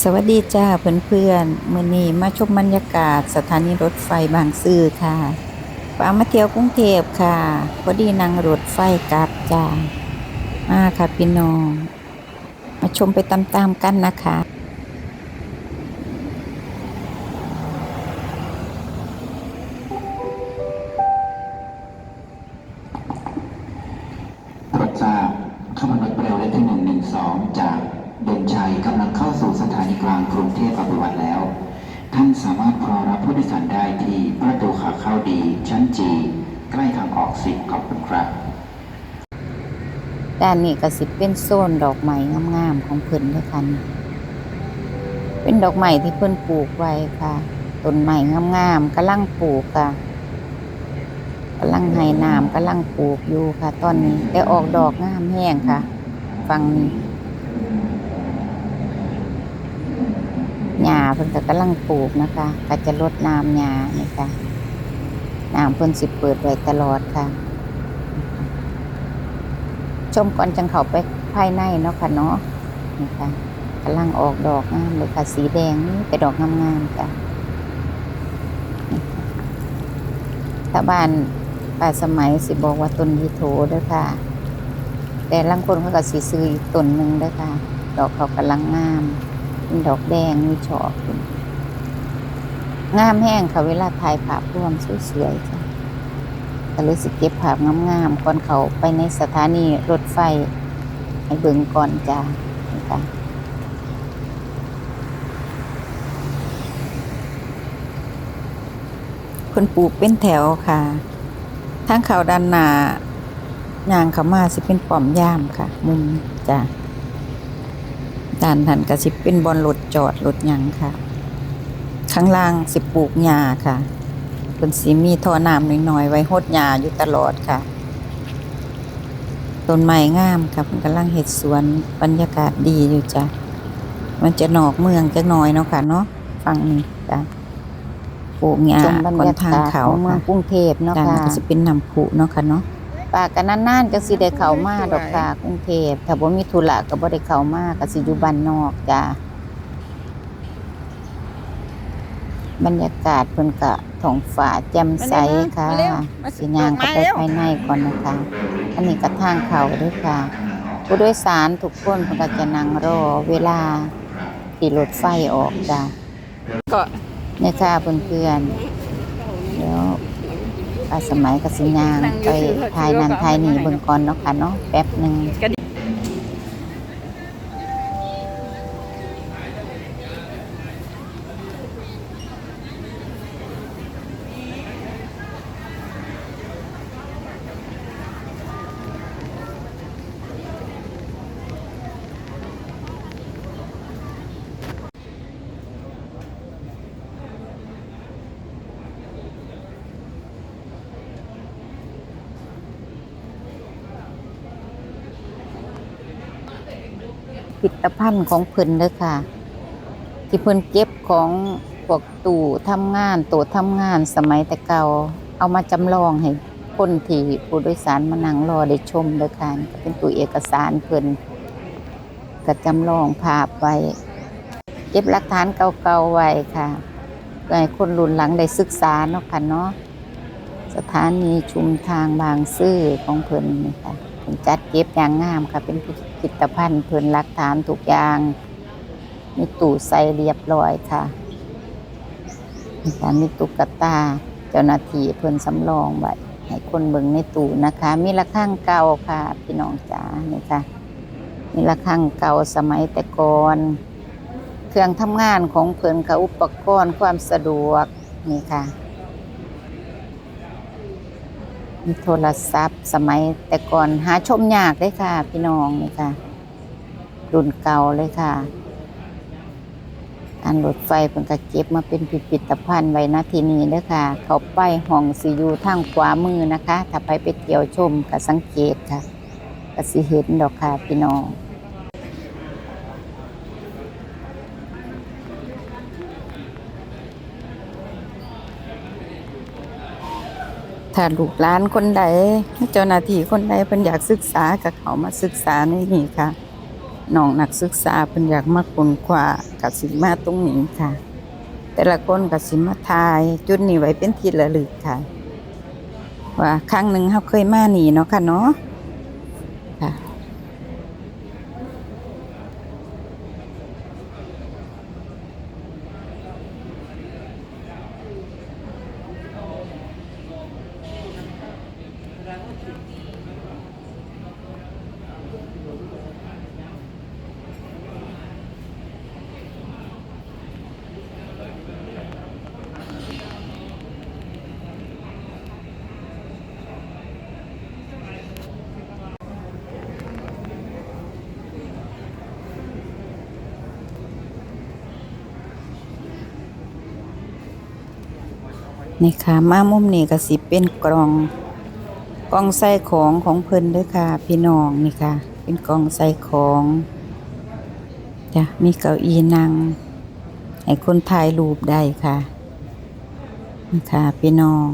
สวัสดีจ้าเพื่อนๆมื่อนี้มาชมบรรยากาศสถานีรถไฟบางซื่อค่ะปามาเที่ยวกรุงเทพค่ะ พอดีนั่งรถไฟกลับจ้ามาค่ะพี่น้อง มาชมไปตามๆกันนะคะ สามารถรอรับผู้โดยสารได้ที่ประตูขาเข้าดี ชั้นจีใกล้ทางออกสิบขอบคุณครับ ด้านนี้ก็สิเป็นโซนดอกไม้งามๆของเพิ่นด้วยค่ะนี่เป็นดอกไม้ที่เพิ่นปลูกไว้ค่ะต้นไม้งามๆกำลังปลูกค่ะกำลังให้น้ำกำลังปลูกอยู่ค่ะ ตอนนี้แต่ออกดอกงามแห้งค่ะ ฟังนี้ หญ้าเพิ่นก็กำลังปลูกนะคะก็จะรดน้ำหญ้านี่ค่ะน้ำเพิ่นสิเปิดไว้ตลอดค่ะ ชมก่อนจังเข้าไปภายในเนาะค่ะเนาะนี่ค่ะกำลังออกดอกงามเลยค่ะสีแดงนี่เป็นดอกงามๆค่ะถ้าบ้านป่าสมัยสิบอกว่าต้นยีโถด้วยค่ะ แต่ลังคนเขาก็สีซื้ออีกต้นหนึ่งด้วยค่ะ ดอกเขากำลังงาม เป็นดอกแดงมีช่อบงามแห้งค่ะเวลาถ่ายภาพรวมสวยๆจ้ะก็เลยสิเก็บภาพงามๆก่อนเขาไปในสถานีรถไฟให้เบิ่งก่อนจ้าค่ะคนปลูกเป็นแถวค่ะ ทางเขาด้านหน้ายางเขามาสิเป็นป้อมยามค่ะ มุมจ้า ด้านทันก็สิเป็นบอนรถจอดรถหยังค่ะ ข้างล่างสิปลูกหญ้าค่ะเพิ่นสิมีท่อน้ำน้อยๆไว้หดหญ้าอยู่ตลอดค่ะต้นไม้งามค่ะเพิ่นกำลังเฮ็ดสวนบรรยากาศดีอยู่จ้ะมันจะนอกเมืองจักหน่อยเนาะค่ะเนาะฝั่งนี้จ้ะปลูกหญ้าชมบรรค่อนยาทางกาศเขาของเมืองค่ะกรุงเทพเนาะด้านค่ะนั้นก็สิเป็นน้ำพุเนาะค่ะเนาะ ปากกันนานๆจังสิได้เข้ามาดอกค่ะกรุงเทพถ้าบ่มีธุระก็บ่ได้เข้ามาก็สิอยู่บ้านนอกจ้ะบรรยากาศเพิ่นก็ท้องฟ้าแจ่มใสค่ะมาเร็วมาสิย่างเข้าไปมาเร็วภายในก่อนนะคะ อันนี้ก็ทางเข้าเด้วยค่ะ ผู้โดยสารทุกคนเพิ่นก็จะนั่งรอเวลาที่รถไฟออกจ้ะก็เนี่ยค่ะเพื่อนๆเดี๋ยว อาสมัยกสิยางไปทายนันทายนี่เบิ่งก่อนเนาะค่ะเนาะแป๊บหนึ่ง ผลิตภัณฑ์ของเพิ่นเด้อค่ะ ที่เพิ่นเก็บของพวกตู้ทำงานต๊ะทำงานสมัยแต่เก่าเอามาจำลองให้คนที่ผู้โดยสารมานั่งรอได้ชมเด้อค่ะก็เป็นตู้เอกสารเพิ่นก็จำลองภาพไว้ เก็บหลักฐานเก่าๆไว้ค่ะเพื่อให้คนรุ่นหลังได้ศึกษาเนาะค่ะเนาะสถานีชุมทางบางซื่อของเพิ่นนี่ค่ะเพิ่นจัดเก็บอย่างงามค่ะเป็นพิ พิธภัณฑ์เพิ่นหลักฐานทุกอย่าง มีตู้ใส่เรียบร้อยค่ะนี่ค่ะมีตุ๊กตา เจ้าหน้าที่เพิ่นสำรองไว้ให้คนเบิ่งในตู้นะคะ มีระฆังเก่าค่ะ พี่น้องจ๋านี่ค่ะ มีระฆังเก่าสมัยแต่ก่อนเครื่องทำงานของเพิ่นกับอุปกรณ์ความสะดวกนี่ค่ะ มีโทรศัพท์ สมัยแต่ก่อนหาชมยากเลยค่ะ พี่น้องนี่ค่ะ รุ่นเก่าเลยค่ะอันรถไฟเป็นก็เก็บมาเป็นพิพิธภัณฑ์ไว้นะที่นี้เลยค่ะ เขาไปห้องซีอยู่ทางขวามือนะคะ ถ้าไปไปเที่ยวชมก็สังเกตค่ะก็สิเห็นดอกค่ะพี่น้อง ถ้าลูกหลานคนใดเจ้าหน้าที่คนใดเพิ่นอยากศึกษากับเขามาศึกษาในนี่ค่ะน้องนักศึกษาเพิ่นอยากมาค้นคว้ากับสิมาตรงนี้ค่ะ แต่ละคนกับสิมาทาย จุดนี้ไว้เป็นที่ระลึกค่ะ ว่าครั้งหนึ่งเขาเคยมานี่เนาะค่ะเนาะ นี่ค่ะ มามุมนี้ก็สิเป็นกล่อง กล่องใส่ของของเพิ่นด้อค่ะ พี่น้องนี่ค่ะ เป็นกล่องใส่ของจ้ะมีเก้าอี้นั่งให้คนถ่ายรูปได้ค่ะนี่ค่ะ พี่น้อง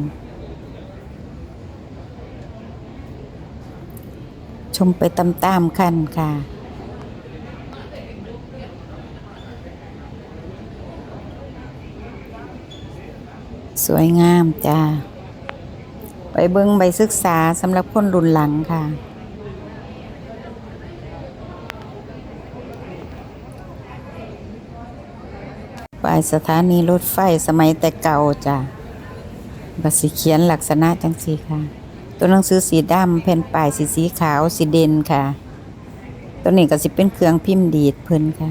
ชมไปตามๆกันค่ะสวยงามจ้า ไปเบิ้งใบศึกษาสำหรับคนรุ่นหลังค่ะปลายสถานีรถไฟสมัยแต่เก่าจ้ะบัสิเขียนลักษณะจังสีค่ะ ตัวหนังสือสีดำแผ่นป้ายสีสีขาวสีเด่นค่ะ ตัวนี้ก็สิเป็นเครื่องพิมพ์ดีดเพิ่นค่ะ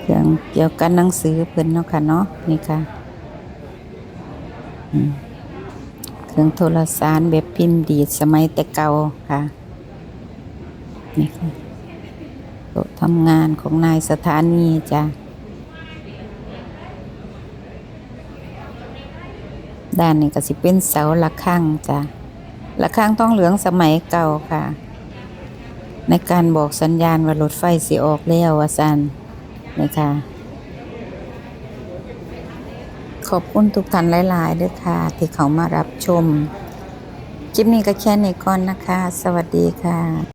เครื่องเกี่ยวกันหนังสือเพิ่นเนาะค่ะเนาะนี่ค่ะอืม เครื่องโทรสารแบบพิมพ์ดีดสมัยแต่เก่าค่ะนี่ค่ะโต๊ะทำงานของนายสถานีจ้ะด้านนี้ก็สิเป็นเสาระฆังจ้ะระฆังต้องเหลืองสมัยเก่าค่ะ ในการบอกสัญญาณว่ารถไฟสิออกแล้วว่าสันนะคะ ขอบคุณทุกท่านหลายๆด้วยค่ะ ที่เขามารับชม คลิปนี้ก็แค่นี้ก่อนนะคะ สวัสดีค่ะ